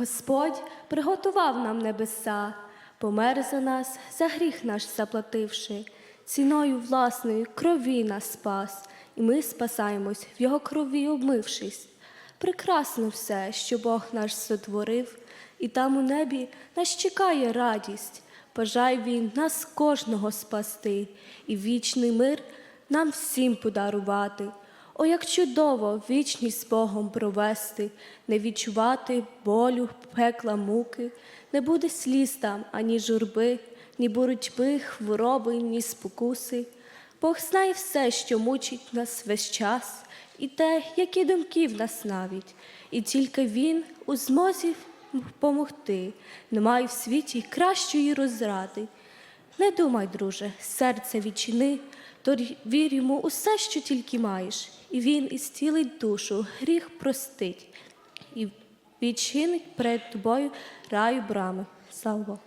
Господь приготував нам небеса, помер за нас, за гріх наш заплативши, ціною власної крові нас спас, і ми спасаємось в Його крові обмившись. Прекрасно все, що Бог наш сотворив, і там у небі нас чекає радість. Бажай він нас кожного спасти, і вічний мир нам всім подарувати. О, як чудово вічність з Богом провести, не відчувати болю, пекла муки, не буде сліз там ані журби, ні боротьби, хвороби, ні спокуси. Бог знає все, що мучить нас весь час, і те, які думки в нас навіть, і тільки Він у змозі помогти, немає в світі кращої розради. Не думай, друже, серце відчини, то вір йому усе, що тільки маєш, і він ісцілить душу, гріх простить, і відчинить перед тобою раю брами. Слава Богу.